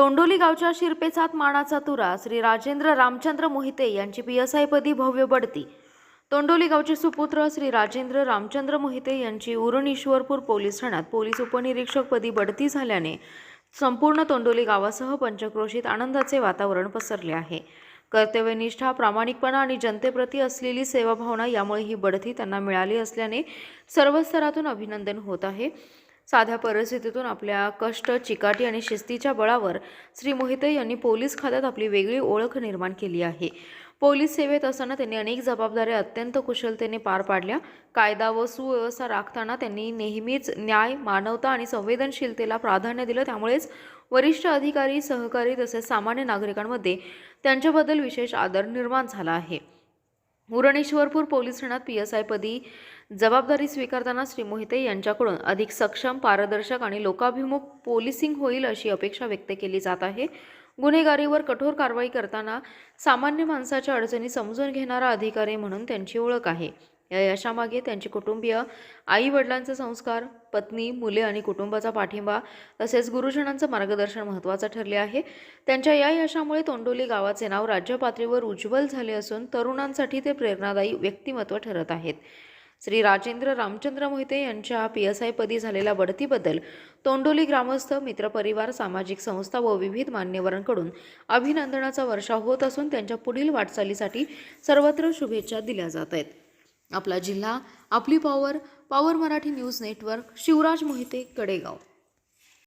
तोंडोली गावच्या शिरपेचात मानाचा तुरा. श्री राजेंद्र रामचंद्र मोहिते यांची पी एस भव्य बढती. तोंडोली गावचे सुपुत्र श्री राजेंद्र रामचंद्र मोहिते यांची उरण ईश्वरपूर पोलीस ठाण्यात पोलीस उपनिरीक्षकपदी बढती झाल्याने संपूर्ण तोंडोली गावासह पंचक्रोशीत आनंदाचे वातावरण पसरले आहे. कर्तव्यनिष्ठा प्रामाणिकपणा आणि जनतेप्रती असलेली सेवाभावना यामुळे ही बढती त्यांना मिळाली असल्याने सर्व स्तरातून अभिनंदन होत आहे. साध्या परिस्थितीतून आपल्या कष्ट चिकाटी आणि शिस्तीच्या बळावर श्री मोहिते यांनी पोलीस खात्यात आपली वेगळी ओळख निर्माण केली आहे. पोलीस सेवेत असताना त्यांनी अनेक जबाबदाऱ्या अत्यंत कुशलतेने पार पाडल्या. कायदा व सुव्यवस्था राखताना त्यांनी नेहमीच न्याय मानवता आणि संवेदनशीलतेला प्राधान्य दिलं. त्यामुळेच वरिष्ठ अधिकारी सहकारी तसेच सामान्य नागरिकांमध्ये त्यांच्याबद्दल विशेष आदर निर्माण झाला आहे. उरणेश्वरपूर पोलीस ठाण्यात पी एस आयपदी जबाबदारी स्वीकारताना श्री मोहिते यांच्याकडून अधिक सक्षम पारदर्शक आणि लोकाभिमुख पोलिसिंग होईल अशी अपेक्षा व्यक्त केली जात आहे. गुन्हेगारीवर कठोर कारवाई करताना सामान्य माणसाच्या अडचणी समजून घेणारा अधिकारी म्हणून त्यांची ओळख आहे. या यशामागे त्यांचे कुटुंबीय आई वडिलांचे संस्कार पत्नी मुले आणि कुटुंबाचा पाठिंबा तसेच गुरुजनांचं मार्गदर्शन महत्त्वाचं ठरले आहे. त्यांच्या या यशामुळे तोंडोली गावाचे नाव राज्य पातळीवर उज्ज्वल झाले असून तरुणांसाठी ते प्रेरणादायी व्यक्तिमत्व ठरत आहेत. श्री राजेंद्र रामचंद्र मोहिते यांच्या पी एस आय पदी झालेल्या बढतीबद्दल तोंडोली ग्रामस्थ मित्रपरिवार सामाजिक संस्था व विविध मान्यवरांकडून अभिनंदनाचा वर्षाव होत असून त्यांच्या पुढील वाटचालीसाठी सर्वत्र शुभेच्छा दिल्या जात आहेत. आपला जिल्हा आपली power power Marathi news network Shivraj Mohite Kadegaon.